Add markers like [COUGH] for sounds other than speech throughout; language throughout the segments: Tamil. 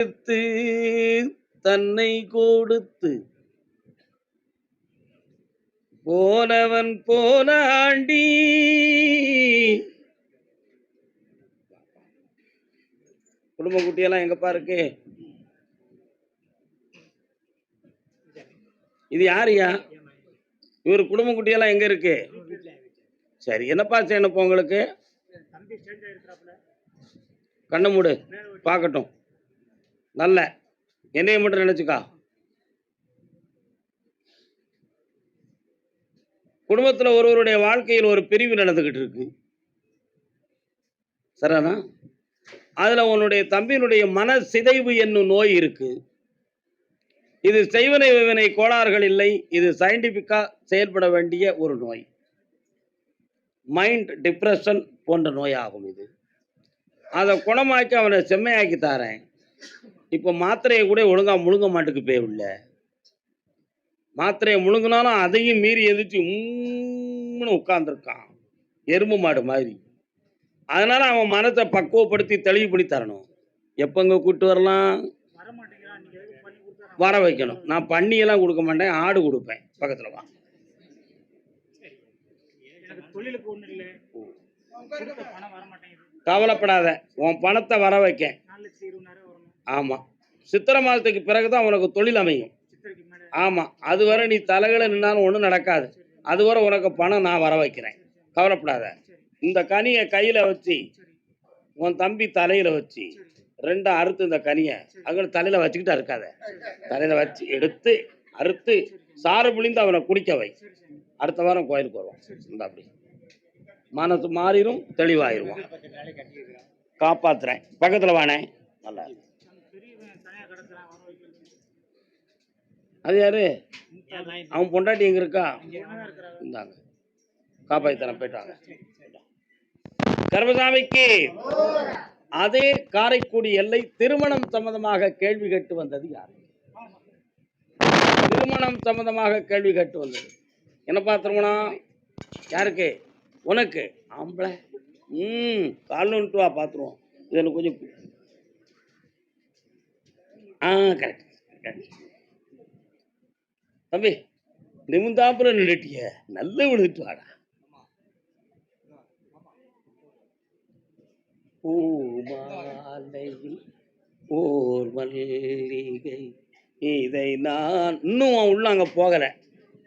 கொடுத்து தன்னை கொடுத்து. போனவன் போனாண்டி. குடும்ப குட்டியெல்லாம் எங்கப்பா இருக்கு? இது யாருயா இவர் குடும்ப குட்டியெல்லாம் எங்க இருக்கு? சரி என்னப்பா செய்யணும் இப்போ உங்களுக்கு? கண்ணை மூடு பார்க்கட்டும். நல்ல. என்னைய மட்டும் நினைச்சுக்கா. குடும்பத்தில் ஒருவருடைய வாழ்க்கையில் ஒரு பிரிவு நடந்துக்கிட்டு இருக்கு. சரிதானா? அதில் உன்னுடைய தம்பியினுடைய மன சிதைவு என்னும் நோய் இருக்கு. இது செய்வனை விவனை கோளாறுகள் இல்லை. இது சயின்டிஃபிக்காக செயல்பட வேண்டிய ஒரு நோய். மைண்ட் டிப்ரெஷன் போன்ற நோயாகும் இது. அதை குணமாக்கி அவனை செம்மையாக்கி தாரேன். இப்போ மாத்திரையை கூட ஒழுங்கா முழுங்க மாட்டுக்கு பே உள்ள. மாத்திரையை முழுங்கினாலும் அதையும் மீறி எதிர்த்து உம்முன்னு உட்காந்துருக்கான் எறும்பு மாடு மாதிரி. அதனால அவன் மனத்தை பக்குவப்படுத்தி தெளிவுபடி தரணும். எப்பங்க கூட்டு வரலாம்? வர வைக்கணும். நான் பண்ணியெல்லாம் கொடுக்க மாட்டேன். ஆடு கொடுப்பேன். பக்கத்தில் வா. பணம் கவலைப்படாத. உன் பணத்தை வர வைக்க ஆமாம் சித்திரை மாதத்துக்கு பிறகு தான் உனக்கு தொழில் அமையும். ஆமாம் அதுவரை நீ தலைகளை நின்னாலும் ஒன்றும் நடக்காது. அதுவரை உனக்கு பணம் நான் வர வைக்கிறேன். கவலைப்படாத. இந்த கனியை கையில் வச்சு உன் தம்பி தலையில் வச்சு ரெண்டும் அறுத்து இந்த கனியை அங்கே தலையில் வச்சுக்கிட்டு அறுக்காத தலையில் வச்சு எடுத்து அறுத்து சாறு பிழிந்து அவனை குடிக்க வை. அடுத்த வாரம் கோயிலுக்கு வருவான் இந்த அப்படி. மனசு மாறிடும் தெளிவாயிருவான். காப்பாத்துறேன். பக்கத்தில் வானே. நல்லா இருக்கு. அந்த பெரியவன் தனியா கிடக்குறான் வர வைக்கிறது அது யாரு? அவன் பொண்டாட்டி எங்க இருக்கா? இருந்தாங்க இருக்கிறாங்க போயிட்டாங்க. கர்மசாமிக்கு அதே காரைக்குடி எல்லை திருமணம் சம்பந்தமாக கேள்வி கேட்டு வந்தது யார்? திருமணம் சம்பந்தமாக கேள்வி கேட்டு வந்தது. என்னப்பா திருமணம்? யாருக்கு? உனக்கு. ஆம்பளை. ம் கால் வா பார்த்துருவோம் இது எனக்கு கொஞ்சம் ஆ கரெக்ட் கரெக்ட் தம்பி நிமிந்தாப்புல நின்றுட்டிய நல்ல விழுந்துட்டு வாடா. பூமாலையில் ஓர் மல்லிகை. இதை நான் இன்னும் அவன் உள்ள அங்கே போகலை.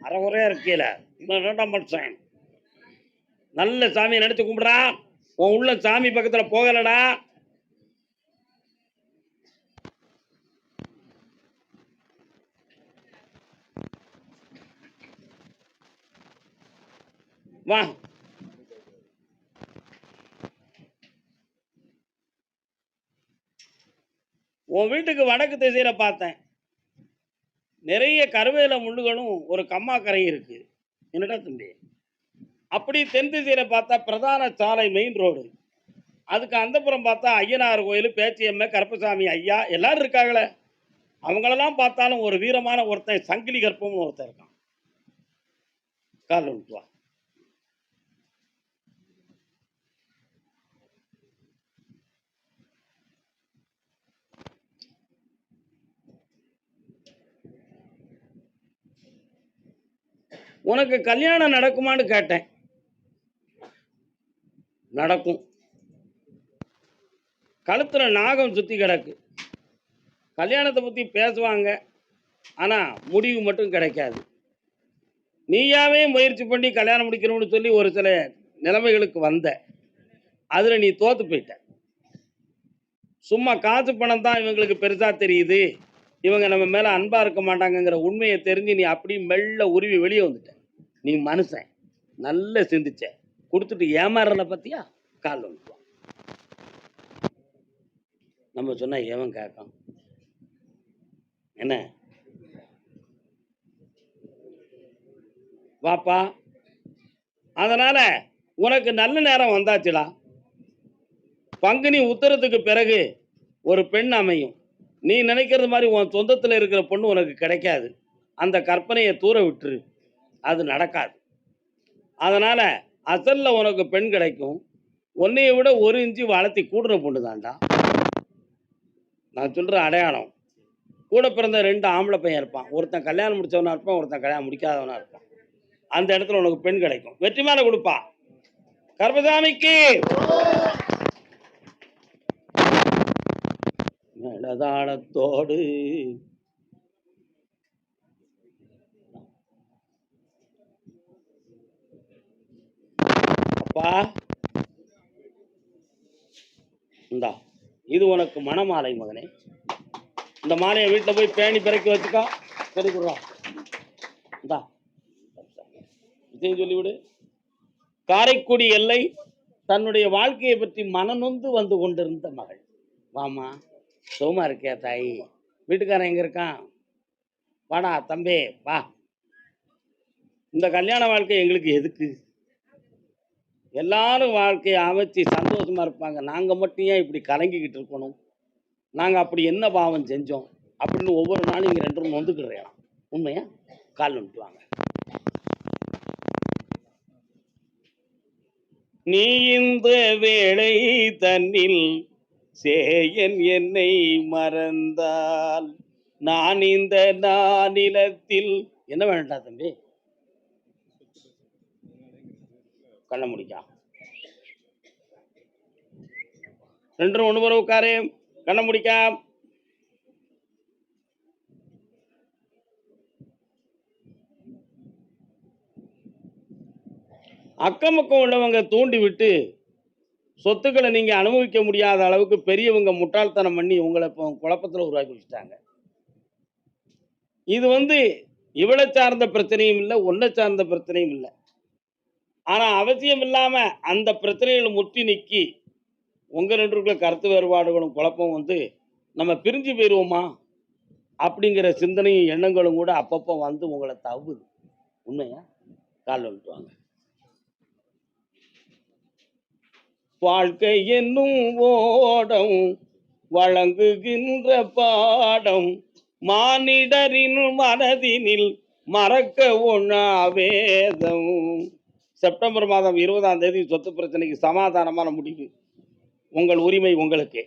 அறகுறையா இருக்கல இன்னும் ரெண்டாம் மனுஷன். நல்ல சாமியை நினைச்சு கும்பிடுறா உன் உள்ள சாமி பக்கத்தில் போகலடா. வா. உன் வீட்டுக்கு வடக்கு திசையில பார்த்தேன். நிறைய கருவேல முள்ளுகளும் ஒரு கம்மாக்கரை இருக்கு. என்னடா தம்பி? அப்படி தென் திசையில பார்த்தா பிரதான சாலை மெயின் ரோடு அதுக்கு அந்தப்புறம் பார்த்தா ஐயனார் கோயில் பேச்சியம்மை கருப்பசாமி ஐயா எல்லாரும் இருக்காங்களே. அவங்களெல்லாம் பார்த்தாலும் ஒரு வீரமான ஒருத்தன் சங்கிலி கற்பம்னு ஒருத்தன் இருக்கான். கால் விட்டு உனக்கு கல்யாணம் நடக்குமான்னு கேட்டேன். நடக்கும். கழுத்துல நாகம் சுத்தி கிடக்கு. கல்யாணத்தை பத்தி பேசுவாங்க. ஆனா முடிவு மட்டும் கிடைக்காது. நீயாவே முயற்சி பண்ணி கல்யாணம் முடிக்கணும்னு சொல்லி ஒரு சில நிலைமைகளுக்கு வந்த. அதுல நீ தோத்து போயிட்ட. சும்மா காசு பணம் தான் இவங்களுக்கு பெருசா தெரியுது. இவங்க நம்ம மேல அன்பா இருக்க மாட்டாங்கங்கிற உண்மையை தெரிஞ்சு நீ அப்படியே மெல்ல உருவி வெளியே வந்துட்ட. நீ மனுஷன். நல்ல சிந்திச்ச. கொடுத்துட்டு ஏமாறுறத பத்தியா? கால் வந்துட்டு நம்ம சொன்னா ஏவன் கேட்கும் என்ன? வாப்பா. அதனால உனக்கு நல்ல நேரம் வந்தாச்சுடா. பங்குனி உத்தரத்துக்கு பிறகு ஒரு பெண் அமையும். நீ நினைக்கிறது மாதிரி உன் சொந்தத்தில் இருக்கிற பொண்ணு உனக்கு கிடைக்காது. அந்த கற்பனையை தூர விட்டுரு. அது நடக்காது. அதனால் அசலில் உனக்கு பெண் கிடைக்கும். உன்னைய விட ஒரு இன்ச்சு வளர்த்தி கூடுற பொண்ணு தான்டா. நான் சொல்கிற அடையாளம். கூட பிறந்த ரெண்டு ஆம்பளை பையன் இருப்பான். ஒருத்தன் கல்யாணம் முடித்தவனாக இருப்பான் ஒருத்தன் கல்யாணம் முடிக்காதவனாக இருப்பான். அந்த இடத்துல உனக்கு பெண் கிடைக்கும். வெற்றி மேலே கொடுப்பா. கர்மசாமிக்கு! மேலதாளத்தோடு அப்பா இந்தா இது உனக்கு மணமாலை மகனே. இந்த மாலையை வீட்டில் போய் பேணி பிறக்கி வச்சுக்கோ. சரி இந்தா. இதையும் சொல்லிவிடு. காரைக்குடி எல்லை தன்னுடைய வாழ்க்கையை பற்றி மனநொந்து வந்து கொண்டிருந்த மகள். வாமா சுகமா இருக்கியா தாய்? வீட்டுக்காரன் எங்க இருக்கான்? வாடா தம்பி வா. இந்த கல்யாண வாழ்க்கை எங்களுக்கு எதுக்கு? எல்லாரும் வாழ்க்கையை அமைச்சு சந்தோஷமாக இருப்பாங்க. நாங்க மட்டும் ஏன் இப்படி கலங்கிக்கிட்டு இருக்கணும்? நாங்க அப்படி என்ன பாவம் செஞ்சோம்? அப்படின்னு ஒவ்வொரு நாளும் இங்க ரெண்டு ரூம் வந்துக்கிடுறேன். உண்மையா? கால் வந்துட்டு நீ இந்த வேளை தன்னில் சேயன் என்னை மறந்தால் நான் இந்த நானிலத்தில் என்ன வேண்டாம் தம்பி? கண்ண முடிக்கா. ரெண்டும் ஒன்று பேரும் உட்காரு. கண்ண முடிக்கா. அக்கம் பக்கம் உள்ளவங்க தூண்டி விட்டு சொத்துக்களை நீங்கள் அனுபவிக்க முடியாத அளவுக்கு பெரியவங்க முட்டாள்தனம் பண்ணி உங்களை இப்போ குழப்பத்தில் உருவாக்கி வச்சுட்டாங்க. இது வந்து இவளை சார்ந்த பிரச்சனையும் இல்லை ஒன்றை சார்ந்த பிரச்சனையும் இல்லை. ஆனால் அவசியம் இல்லாமல் அந்த பிரச்சனைகள் முற்றி நிற்கி உங்கள் ரெண்டுக்குள்ள கருத்து வேறுபாடுகளும் குழப்பம் வந்து நம்ம பிரிஞ்சு போயிடுவோமா அப்படிங்கிற சிந்தனையும் எண்ணங்களும் கூட அப்பப்போ வந்து உங்களை தவுது உண்மையா? கால் வந்துட்டுவாங்க வாழ்க்கை என்னும் ஓடம் வழங்குகின்ற பாடம் மானிடரின் மனதினில் மறக்க ஒண்ணா வேதம். செப்டம்பர் மாதம் இருபதாம் தேதி சொத்து பிரச்சனைக்கு சமாதானமான முடிவு. உங்கள் உரிமை உங்களுக்கு.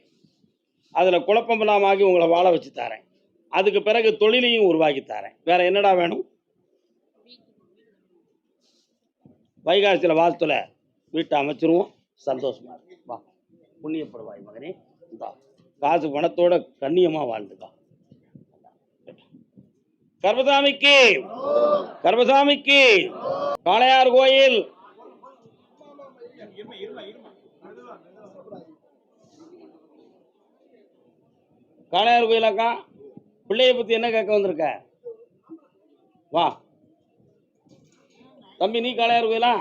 அதில் குழப்பம் ஆகி உங்களை வாழ வச்சு தரேன். அதுக்கு பிறகு தொழிலையும் உருவாக்கி தரேன். வேற என்னடா வேணும்? வைகாசியில் வாழ்த்துல வீட்டை அமைச்சிருவோம். சந்தோஷமா இருக்கும் வா. புண்ணியப்படுவாய் மகனே. இந்தா காசு பணத்தோட கண்ணியமா வாழ்ந்துக்கா கர்பசாமிக்கு கர்பசாமிக்கு காளையார் கோயில். காளையார் கோயிலாக்கா? பிள்ளைய பத்தி என்ன கேட்க வந்திருக்க? வா. தம்பி நீ காளையார் கோயிலா?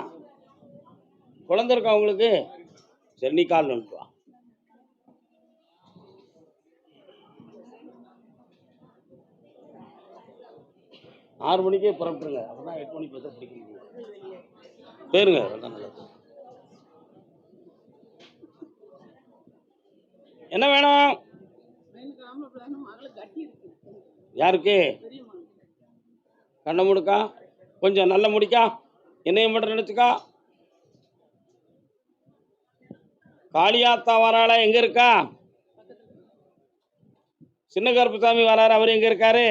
குழந்தை இருக்கா உங்களுக்கு? சரி நீ கால் வந்துட்டு வா. ஆறு மணிக்கே புறப்பட்டுருங்க. அப்படின்னா எட்டு மணி பேச பிடிக்க முடியும். பேருங்க நல்லது என்ன வேணும்? யாருக்கு? கண்ணை முடுக்கா? கொஞ்சம் நல்ல முடிக்கா. என்னையும் மட்டும் நினைச்சுக்கா. காளியாத்தா வராளா எங்க இருக்கா? சின்ன கருப்புசாமி வராரு அவர் எங்க இருக்காரு?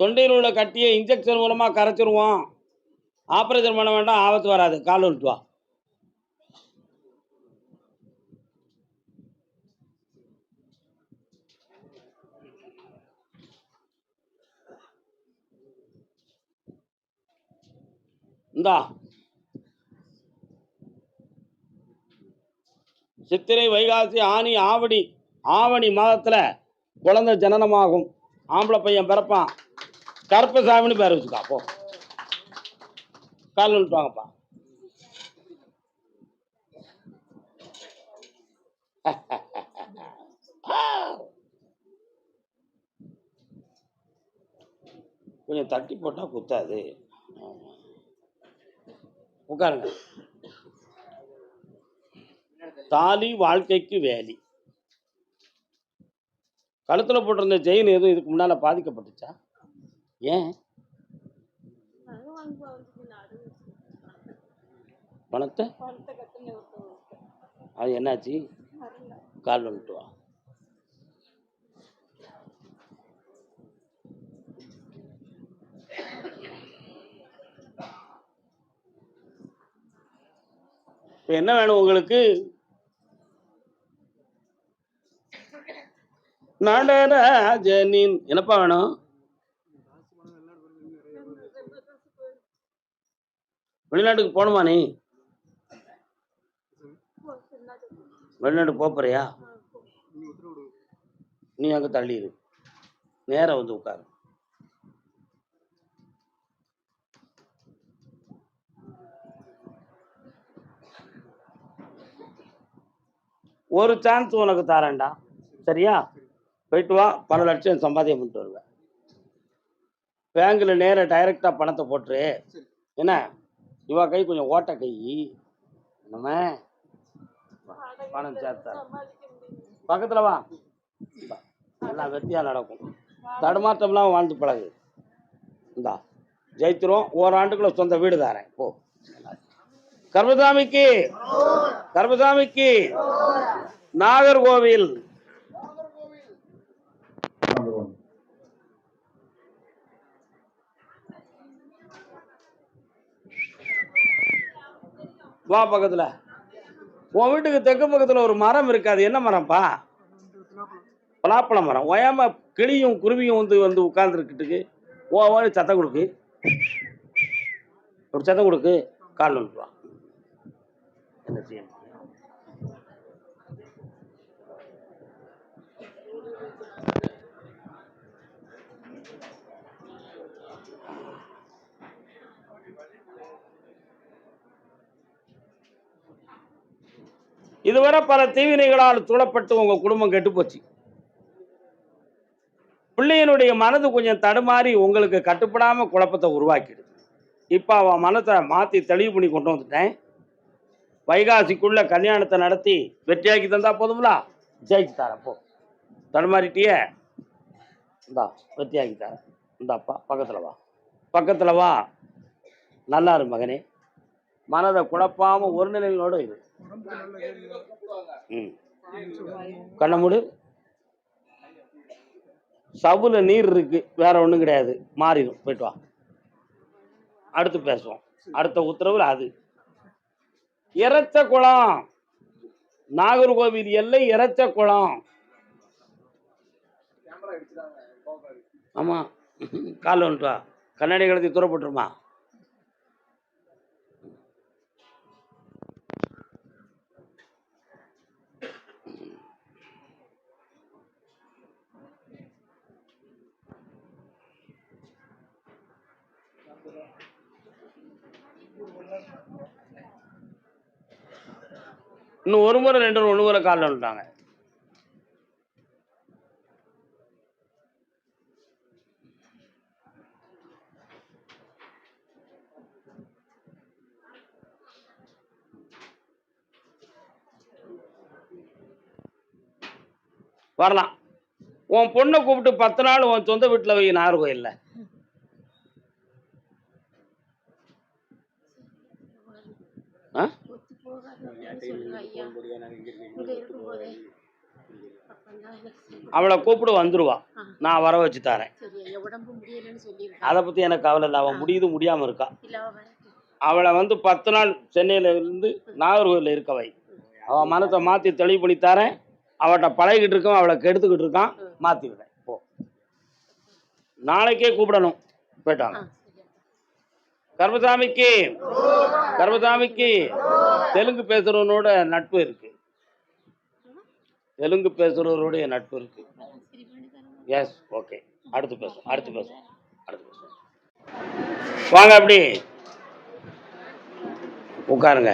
தொண்டையில் உள்ள கட்டியை இன்ஜெக்ஷன் மூலமா கரைச்சிருவோம். ஆப்ரேஷன் பண்ண வேண்டாம் ஆபத்து வராது. கால் உருட்டுவா இந்தா. சித்திரை வைகாசி ஆனி ஆவணி ஆவணி மாதத்தில் குழந்தை ஜனனமாகும். ஆம்பளை பையன் பிறப்பான். கருப்பசாமின்னு பேர் வச்சுக்கா போ. கால் விட்டு வாங்கப்பா கொஞ்சம் தட்டி போட்டா குத்தாது. உட்காருங்க. தாலி வாழ்க்கைக்கு வேலி. கழுத்துல போட்டிருந்த செயின் எதுவும் இதுக்கு முன்னால பாதிக்கப்பட்டுச்சா? ஏன்? பணத்தை? அது என்னாச்சு? கால் வந்துட்டு வா. இப்ப என்ன வேணும் உங்களுக்கு? நடராஜனின் என்னப்பா வேணும்? வெளிநாட்டுக்கு போகணுமா நீ? வெளிநாடு போறியா நீ அங்கே தள்ளிடு நேராக வந்து உட்காரு. ஒரு சான்ஸ் உனக்கு தரேன்டா. சரியா? போயிட்டு வா. பல லட்சம் சம்பாதியம் பண்ணிட்டு வருவேன். பேங்கில் நேராக டைரெக்டாக பணத்தை போட்டுரு. என்ன? இவா கை கொஞ்சம் ஓட்ட கை. நம்ம பணம் சேர்த்தா சமாளிக்க முடியல பக்கத்தில் வா. எல்லாம் வெத்தியாக நடக்கும். தடுமாற்றம்லாம் வாழ்ந்து பழகு. இந்தா ஜெயித்திரும் ஓராண்டுக்குள்ள சொந்த வீடு தாரேன். போ. கர்மசாமிக்கு கர்மசாமிக்கு நாகர்கோவில். வா பக்கத்துல. உன் வீட்டுக்கு தெற்கு பக்கத்துல ஒரு மரம் இருக்காது என்ன மரம்ப்பா? பலாப்பழ மரம். ஓயாம கிளியும் குருவியும் வந்து வந்து உட்கார்ந்துருக்கிட்டு ஓ சத்தம் கொடுக்கு. ஒரு சத்தம் கொடுக்கு. கால் வந்துட்டு என்ன செய்யணும்? இதுவரை பல தீவினைகளால் தூளப்பட்டு உங்கள் குடும்பம் கெட்டு போச்சு. பிள்ளையனுடைய மனது கொஞ்சம் தடுமாறி உங்களுக்கு கட்டுப்படாமல் குழப்பத்தை உருவாக்கிடுது. இப்போ அவன் மனத்தை மாற்றி தெளிவு பண்ணி கொண்டு வந்துட்டேன். வைகாசிக்குள்ள கல்யாணத்தை நடத்தி வெற்றியாக்கி தந்தா போதுங்களா ஜெயிச்சு தரேன் போ. தடுமாறிட்டியே? இந்தா வெற்றியாக்கி தரேன். இந்தாப்பா பக்கத்தில் வா. பக்கத்தில் வா. நல்லாரு மகனே. மனதை குழப்பாமல் ஒரு நிலையோடு இது ம். கண்ணை மூடு. சவுல நீர் இருக்கு வேற ஒன்றும் கிடையாது. மாறிடும். போயிட்டு வா. அடுத்து பேசுவோம். அடுத்த உத்தரவுல அது. இறைச்ச குளம். நாகர்கோவில் எல்லை இறைச்ச குளம். ஆமா. கால் வந்துட்டு வா. கண்ணாடி கடத்தி தூரப்பட்டுருமா இன்னும் ஒரு முறை ரெண்டு முறை, ஒன்று முறை காலில் வந்துட்டாங்க. வரலாம். உன் பொண்ணை கூப்பிட்டு பத்து நாள் உன் சொந்த வீட்டில் வை நாகர்கோயிலில் ஆ ஒத்து போகாதுன்னு சொல்லுங்க ஐயா இங்க இருக்கும்போதே அப்பந்தான் எனக்கு சரி. அவளை கூப்பிடு வந்துருவா. நான் வர வச்சு தரேன். அதை பற்றி எனக்கு கவலை இல்லை. அவன் முடியுது முடியாமல் இருக்கா. அவளை வந்து பத்து நாள் சென்னையில இருந்து நாகர்கோவில் இருக்க வை. அவன் மனத்தை மாற்றி தெளிவு பண்ணி தரேன். அவட்ட பழகிட்டு இருக்கான் அவளை கெடுத்துக்கிட்டு இருக்கான். மாற்றிடுறேன் போ. நாளைக்கே கூப்பிடணும். போயிட்டாங்க ஆ கர்மசாமிக்கு கர்மசாமிக்கு தெலுங்கு பேசுறவனோட நட்பு இருக்கு. தெலுங்கு பேசுறவருடைய நட்பு இருக்கு. எஸ் ஓகே அடுத்து பேசும் அடுத்து பேசும் அடுத்து பேசும் வாங்க அப்படி. உட்காருங்க.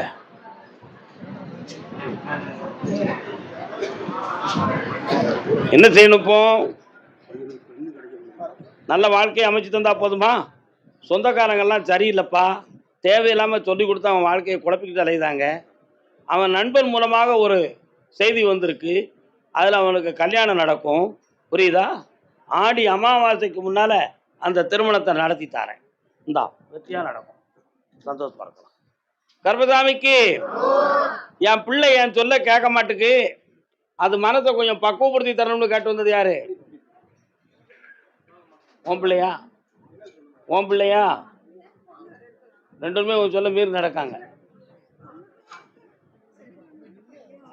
என்ன செய்யணும் இப்போ? நல்ல வாழ்க்கையை அமைச்சு தந்தா போதுமா? சொந்தக்காரங்கள்லாம் சரியில்லைப்பா. தேவையில்லாமல் சொல்லி கொடுத்து அவன் வாழ்க்கையை குழப்பிக்கிட்டு அலையுதாங்க. அவன் நண்பன் மூலமாக ஒரு செய்தி வந்திருக்கு. அதில் அவனுக்கு கல்யாணம் நடக்கும். புரியுதா? ஆடி அமாவாசைக்கு முன்னால் அந்த திருமணத்தை நடத்தி தாரேன். இந்தா வெற்றியாக நடக்கும். சந்தோஷமாக இருக்கலாம். கர்பசாமிக்கு என் பிள்ளை என் சொல்ல கேட்க மாட்டுக்கு. அது மனத்தை கொஞ்சம் பக்குவப்படுத்தி தரணும்னு கேட்டு வந்தது யாரு? உன் பிள்ளையா? உன் பிள்ளையா? ரெண்டுமே சொல்ல மீறி நடக்காங்க.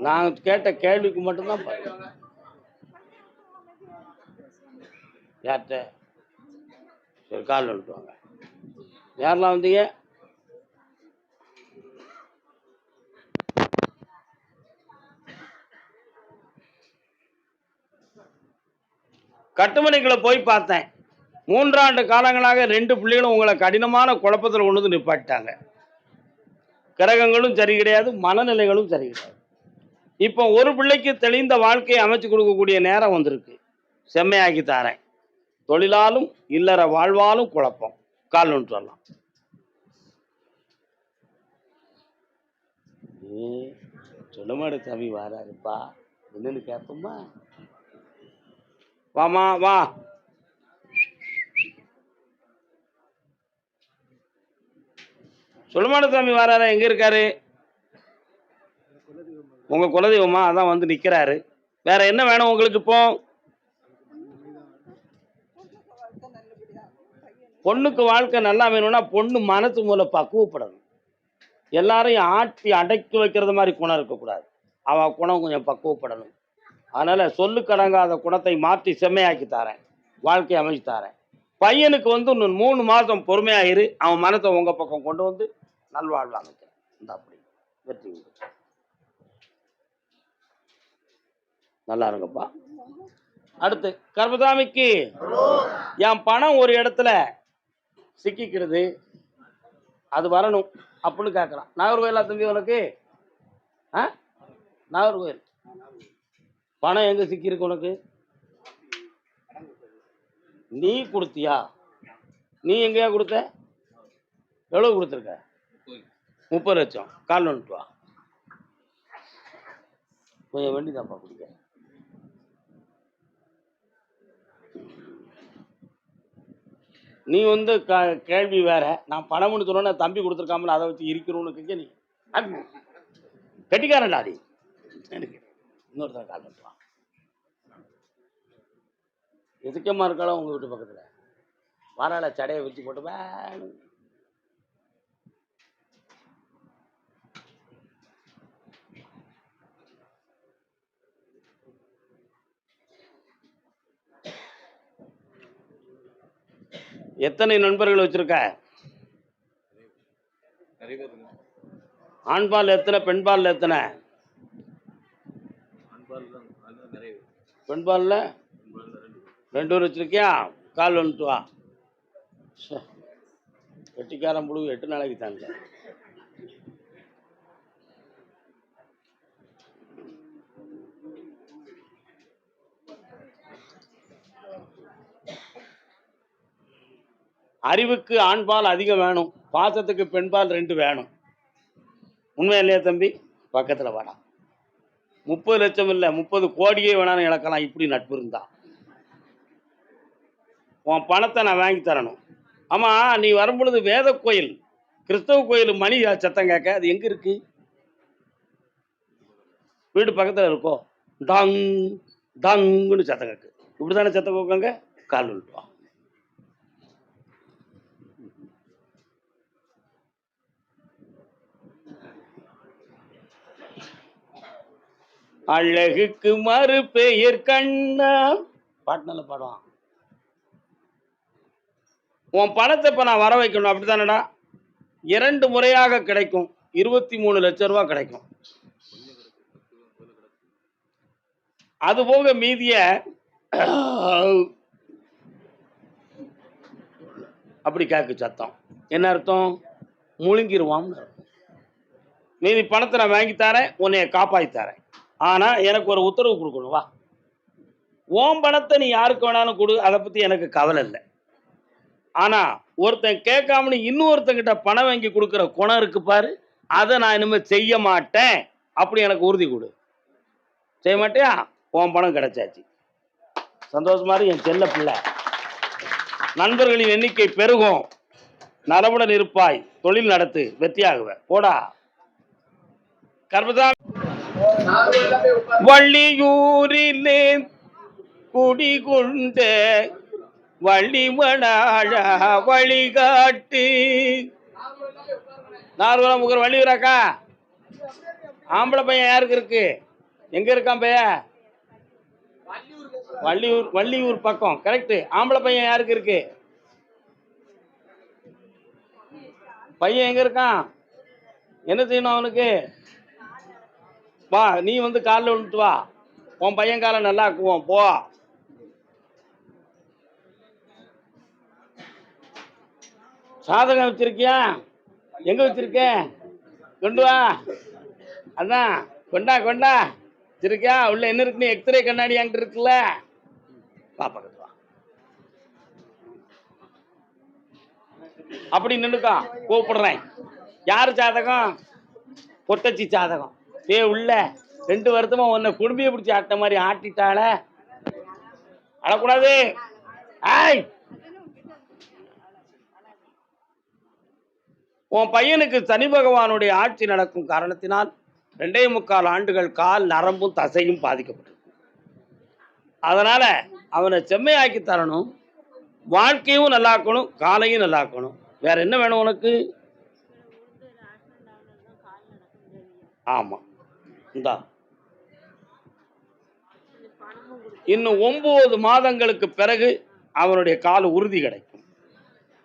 நான் கேட்ட கேள்விக்கு மட்டும்தான் யார்கிட்ட? சரி காலில் விட்டுவாங்க யாரெல்லாம் வந்தீங்க? கட்டுமனைக்குள்ள போய் பார்த்தேன். மூன்றாண்டு காலங்களாக ரெண்டு பிள்ளைகளும் உங்களை கடினமான குழப்பத்தில் கொண்டு வந்து நிப்பாட்டாங்க கிரகங்களும் சரி கிடையாது மனநிலைகளும் சரி கிடையாது. இப்போ ஒரு பிள்ளைக்கு தெளிந்த வாழ்க்கையை அமைச்சு கொடுக்கக்கூடிய நேரம் வந்திருக்கு. செம்மையாக்கி தாரேன். தொழிலாலும் இல்லற வாழ்வாலும் குழப்பம். கால் ஒன்று சொல்லலாம் ஏ சொல்லமாடு சாமி வாராருப்பா. என்னன்னு கேட்போமா வாமா வா. சுலமான சாமி வராரா? எங்கே இருக்காரு? உங்கள் குலதெய்வமா? அதான் வந்து நிற்கிறாரு வேற என்ன வேணும் உங்களுக்கு இப்போ? பொண்ணுக்கு வாழ்க்கை நல்லா வேணும்னா பொண்ணு மனசு மூல பக்குவப்படணும். எல்லாரையும் ஆட்டி அடக்கி வைக்கிறது மாதிரி குணம் இருக்கக்கூடாது. அவன் குணம் கொஞ்சம் பக்குவப்படணும். அதனால சொல்லுக்கடங்காத குணத்தை மாற்றி செம்மையாக்கி தரேன். வாழ்க்கையை அமைச்சு தரேன். பையனுக்கு வந்து இன்னும் மூணு மாதம் பொறுமையாக இரு அவன் மனத்தை உங்கள் பக்கம் கொண்டு வந்து நல்வாழ்வு அமைக்கிறேன். இந்த அப்படி வெற்றி உண்டு. நல்லா இருங்கப்பா. அடுத்து கர்பதாமிக்கு என் பணம் ஒரு இடத்துல சிக்கிக்கிறது. அது வரணும் அப்படின்னு கேட்குறான் நாகர்கோயிலா தம்பி உனக்கு? ஆ? நாகர்கோயில். பணம் எங்கே சிக்கியிருக்கு உனக்கு? நீ கொடுத்தியா? நீ எங்கேயா கொடுத்த? எவ்வளவு கொடுத்துருக்க? முப்பது லட்சம். கால் வந்துட்டு வா. கொஞ்சம் வண்டி தான்ப்பா குடிக்க. நீ வந்து க கேள்வி வேற. நான் பணம் சொன்னோன்னே தம்பி கொடுத்துருக்காமல் அதை வச்சு இருக்கிறோன்னு கேட்க நீ. கட்டிக்காரன்டா நீ. எனக்கு இன்னொருத்தர் கால் பண்ணிட்டு எதுக்கம்மா இருக்காளோ உங்க வீட்டு பக்கத்துல? வாரால சடையை வச்சு போட்டு வேணும் எத்தனை நண்பர்கள் வச்சிருக்க? ஆண்பால் எத்தனை பெண்பால் எத்தனை? பெண்பால்ல ரெண்டு பேர் வச்சுருக்கியா? கால் வந்துட்டு வா. வெட்டிக்காரன் புழு எட்டு நாளைக்கு தாங்க. அறிவுக்கு ஆண்பால் அதிகம் வேணும். பாசத்துக்கு பெண்பால் ரெண்டு வேணும். உண்மை இல்லையா தம்பி? பக்கத்தில் வாடா. முப்பது லட்சம் இல்லை முப்பது கோடியே வேணாலும் இழக்கலாம் இப்படி நட்பு இருந்தான் உன் பணத்தை நான் வாங்கி தரணும். ஆமாம் நீ வரும்பொழுது வேத கோயில் கிறிஸ்தவ கோயில் மணி சத்தம் கேட்க அது எங்க இருக்கு? வீடு பக்கத்தில் இருக்கோ? டங் டங்குன்னு சத்தம் கேட்கு. இப்படி தானே சத்தம் கேட்காங்க கால் விட்டுவான் அழகுக்கு மறு பெயர் கண்ணா. பாட்டு நல்லா பாடுவான். உன் பணத்தை இப்போ நான் வர வைக்கணும் அப்படி தானடா இரண்டு முறையாக கிடைக்கும். இருபத்தி மூணு லட்சம் ரூபா கிடைக்கும். அது போக மீதிய அப்படி கேக்கு சத்தம். என்ன அர்த்தம்? முழுங்கிருவான்னு அர்த்தம். மீதி பணத்தை நான் வாங்கி தரேன் உன்னைய காப்பாற்றி தரேன். ஆனால் எனக்கு ஒரு உத்தரவு கொடுக்கணும் வா. உன் பணத்தை நீ யாருக்கு வேணாலும் கொடு அதை பற்றி எனக்கு கவலை இல்லை. ஆனால் ஒருத்தன் கேட்காம நீ இன்னொருத்தங்கிட்ட பணம் வாங்கி கொடுக்குற குணம் இருக்கு பாரு அதை நான் இனிமேல் செய்ய மாட்டேன் அப்படி எனக்கு உறுதி கொடு. செய்ய மாட்டியா? உன் பணம் கிடைச்சாச்சு. சந்தோஷமா என் செல்ல பிள்ளை. நண்பர்களின் எண்ணிக்கை பெருகும். நலமுடன் இருப்பாய். தொழில் நடத்து வெற்றியாகுவ. போடா. கர்மசாமி வள்ளியூரிலே குடிகொண்ட வள்ளிமணாழ வழிகாட்டு. நார்வலம் முகர் வள்ளியூராக்கா? ஆம்பளை பையன் யாருக்கு இருக்கு? எங்க இருக்கான் பையன்? வள்ளியூர் வள்ளியூர் பக்கம். கரெக்ட் ஆம்பளை பையன் யாருக்கு இருக்கு? பையன் எங்க இருக்கான்? என்ன செய்யணும் அவனுக்கு? வா நீ வந்து காலில் விழுந்துட்டு வா. உன் பையன் காலை நல்லா ஆக்குவோம் போ. சாதகம் வச்சிருக்கியா? எங்க வச்சிருக்க? கொண்டு வா. அதான் கொண்டா கொண்டா. வச்சிருக்கியா? உள்ள என்ன இருக்குன்னு எக்ஸ்ரே கண்ணாடி அங்கிட்டு இருக்குல்ல. பாப்பா வா. அப்படி நின்னுக்கா. கூப்பிடுறேன். யார் ஜாதகம் பொட்டச்சி ஜாதகம் ஏ உள்ள. ரெண்டு வருத்தமா உன்னை குடும்பியை பிடிச்சி ஆட்ட மாதிரி ஆட்டிட்டாள. அழக்கூடாது. ஆய் உன் பையனுக்கு சனி பகவானுடைய ஆட்சி நடக்கும் காரணத்தினால் ரெண்டே முக்கால் ஆண்டுகள் கால் நரம்பும் தசையும் பாதிக்கப்படும் அதனால் அவனை செம்மையாக்கி தரணும். வாழ்க்கையும் நல்லாக்கணும் காலையும் நல்லாக்கணும். வேற என்ன வேணும் உனக்கு? ஆமா. இந்தா. இன்னும் ஒன்பது மாதங்களுக்கு பிறகு அவனுடைய கால் உறுதி கிடைக்கும்.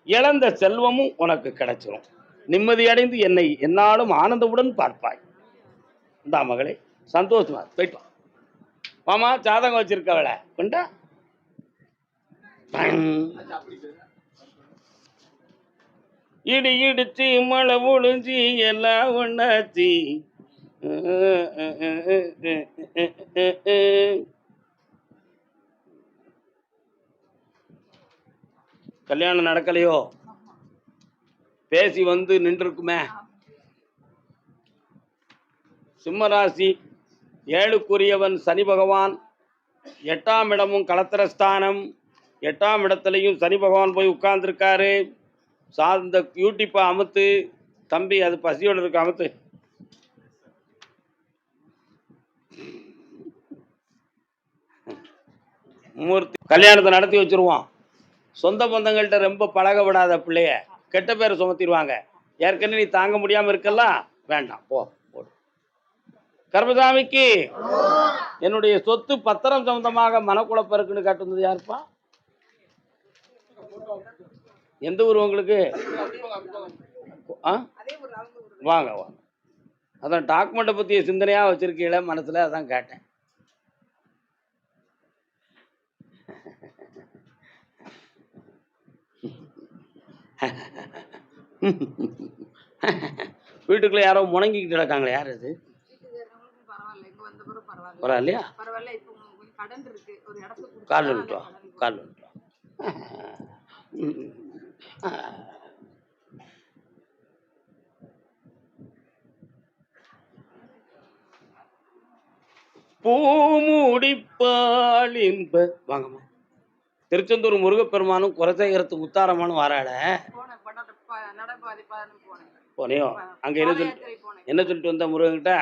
இழந்த செல்வமும் உனக்கு கிடைச்சிரும். நிம்மதியடைந்து என்னை என்னாலும் ஆனந்தமுடன் பார்ப்பாய். இந்தா மகளே சந்தோஷமா போயிட்டு மாமா ஜாதகம் வச்சிருக்கவள கொண்டா. இடி இடிச்சு மழை ஒழிஞ்சி எல்லாம் ஒண்ணாச்சு. கல்யாணம் நடக்கலையோ? பேசி வந்து நின்றுருக்குமே. சிம்மராசி ஏழுக்குரியவன் சனி பகவான். எட்டாம் இடமும் களத்திரஸ்தானம் எட்டாம் இடத்துலையும் சனி பகவான் போய் உட்கார்ந்துருக்காரு. சார்ந்த யூடிப்பை அமுத்து தம்பி அது பசியோடு இருக்கு அமுத்து. மூர்த்தி கல்யாணத்தை நடத்தி வச்சுருவான். சொந்த பந்தங்கள்கிட்ட ரொம்ப பழக விடாத பிள்ளைய. கெட்ட பேரை சுமத்திடுவாங்க. ஏற்கனவே நீ தாங்க முடியாமல் இருக்கலாம் வேண்டாம் போ போடு. கர்மசாமிக்கு என்னுடைய சொத்து பத்திரம் சம்பந்தமாக மனக்குழப்பம் இருக்குன்னு காட்டுனது யாருப்பா? எந்த ஊர் உங்களுக்கு? ஆ? வாங்க வாங்க. அதான் டாக்குமெண்ட்டை பற்றிய சிந்தனையாக வச்சுருக்கீங்களே மனசில் அதான் கேட்டேன். [LAUGHS] வீட்டுக்குள்ளே யாரோ முணங்கிக்கிட்டு இருக்காங்களே யார் அது? பரவாயில்லையா? கால் விட்டோம் கால் விட்டோம் பூமுடிப்பால் இன்ப வாங்கம்மா. திருச்செந்தூர் முருகப்பெருமானும் குலசேகரத்து முத்தாரமானும் வராட போனியோ? அங்க என்ன சொல்லி பாதயாத்திரை போனேன். என்ன சொல்லிட்டு வந்த முருகன்கிட்ட?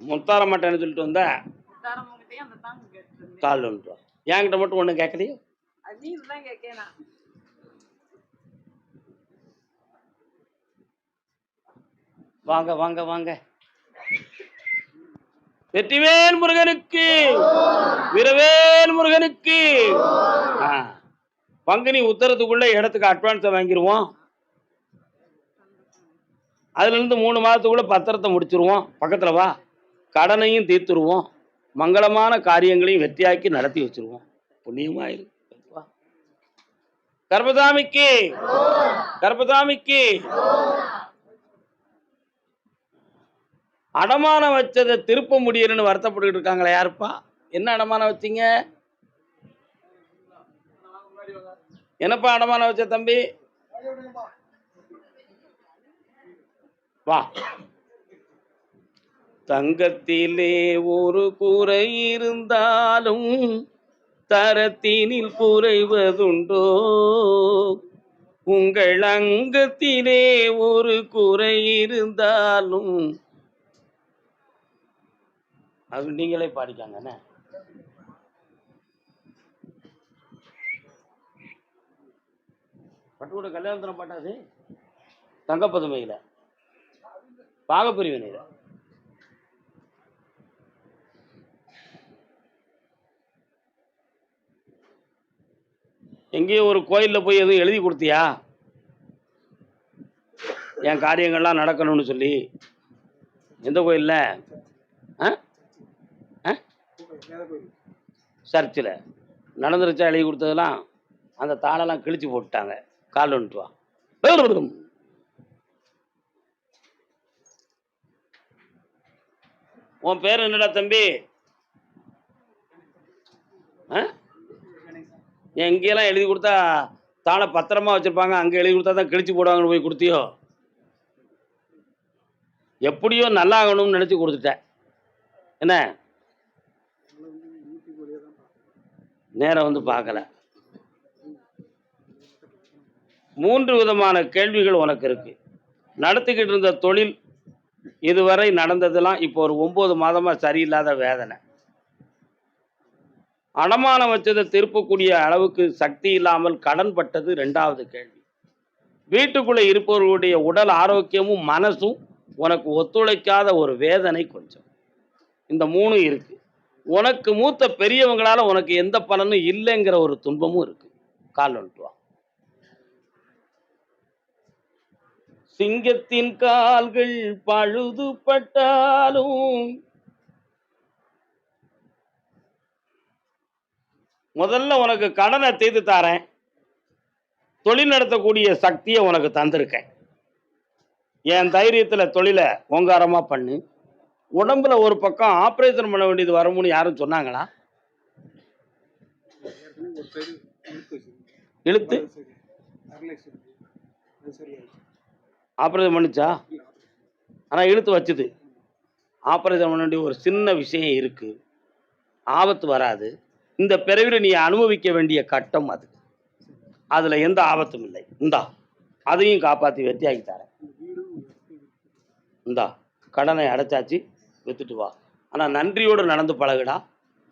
முத்தாரமாட்ட என்ன சொல்லிட்டு வந்த? கால் வந்துட்டோம் என்கிட்ட மட்டும் ஒன்றும் கேட்கலையோ? வாங்க வாங்க வாங்க. வெற்றிவேல் முருகனுக்கு. வீரவேல் முருகனுக்கு. பங்குனி உத்தரத்துக்குள்ள இடத்துக்கு அட்வான்ஸை வாங்கிடுவோம் அதுல இருந்து மூணு மாதத்துக்குள்ள பத்திரத்தை முடிச்சிருவோம். பக்கத்துல வா. கடனையும் தீர்த்துருவோம். மங்களமான காரியங்களையும் வெற்றியாக்கி நடத்தி வச்சிருவோம். புண்ணியமாயிரு கர்பதாமிக்கு கர்பதாமிக்கு அடமானம் வச்சதை திருப்ப முடியலன்னு வருத்தப்பட்டுக்கிட்டு இருக்காங்களே யாருப்பா? என்ன அடமானம் வச்சீங்க? என்னப்பா அடமானம் வச்ச தம்பி? வா. தங்கத்திலே ஒரு குறை இருந்தாலும் தரத்தினில் குறைவதுண்டோ உங்கள் அங்கத்திலே ஒரு குறை இருந்தாலும் அது நீங்களே பாடிக்காங்க என்ன? பட்டுக்கூட கல்யாணத்தில் பாட்டாது தங்கப்பதுமையில். பாகப்பிரிவினையில். எங்கேயோ ஒரு கோயிலில் போய் எதுவும் எழுதி கொடுத்தியா? என் காரியங்கள்லாம் நடக்கணும்னு சொல்லி. எந்த கோயிலில்? ஆ? சர்ச்சில் நடந்துருச்சா எழுதி கொடுத்ததெல்லாம் அந்த தாளெல்லாம் கிழிச்சு போட்டுட்டாங்க. கால் வந்துட்டு வா. உன் பேர் என்னடா தம்பி? ஆ? எங்கேயெல்லாம் எழுதி கொடுத்தா தாளை பத்திரமா வச்சுருப்பாங்க அங்கே எழுதி கொடுத்தா தான் கிழிச்சு போடுவாங்கன்னு போய் கொடுத்தியோ? எப்படியோ நல்லாகணும்னு நினச்சி கொடுத்துட்டேன். என்ன? நேரம் வந்து பார்க்கல. மூன்று விதமான கேள்விகள் உனக்கு இருக்கு. நடத்திக்கிட்டு இருந்த தொழில் இதுவரை நடந்ததெல்லாம் இப்போ ஒரு ஒம்பது மாதமாக சரியில்லாத வேதனை. அடமானம் வச்சதை திருப்பக்கூடிய அளவுக்கு சக்தி இல்லாமல் கடன் பட்டது ரெண்டாவது கேள்வி. வீட்டுக்குள்ளே இருப்பவர்களுடைய உடல் ஆரோக்கியமும் மனசும் உனக்கு ஒத்துழைக்காத ஒரு வேதனை கொஞ்சம். இந்த மூணு இருக்குது உனக்கு மூத்த பெரியவங்களால உனக்கு எந்த பலனும் இல்லைங்கிற ஒரு துன்பமும் இருக்கு. கால் வந்துட்டு சிங்கத்தின் கால்கள் பழுதுபட்டாலும் முதல்ல உனக்கு கடனை தீர்த்து தாரேன். தொழில் நடத்தக்கூடிய சக்தியை உனக்கு தந்திருக்கேன். என் தைரியத்தில் தொழிலை ஓங்காரமாக பண்ணு. உடம்புல ஒரு பக்கம் ஆப்ரேஷன் பண்ண வேண்டியது வரும்னு யாரும் சொன்னாங்களா? இழுத்து? ஆப்ரேஷன் பண்ணிச்சா? ஆனால் இழுத்து வச்சுது. ஆப்ரேஷன் பண்ண வேண்டிய ஒரு சின்ன விஷயம் இருக்கு. ஆபத்து வராது. இந்த பிறவியில் நீ அனுபவிக்க வேண்டிய கட்டம் அது. அதில் எந்த ஆபத்தும் இல்லை. இந்தா அதையும் காப்பாற்றி வெற்றியாக்கி தரேன். இந்தா கடனை அடைச்சாச்சு. வித்துட்டு வா. ஆனால் நன்றியோடு நடந்து பழகுடா.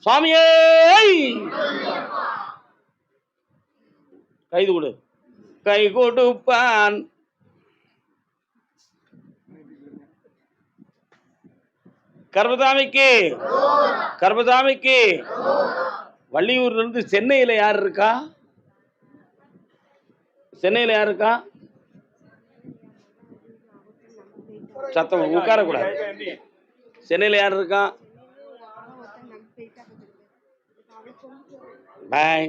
சுவாமியே! கைது கொடு. கை கொடுப்பான். கர்பதாமிக்கு கர்பதாமிக்கு வள்ளியூர்ல இருந்து சென்னையில யார் இருக்கா? சென்னையில யார் இருக்கா? சத்தம் உட்காரக்கூடாது. சென்னையில யார் இருக்கா? பாய்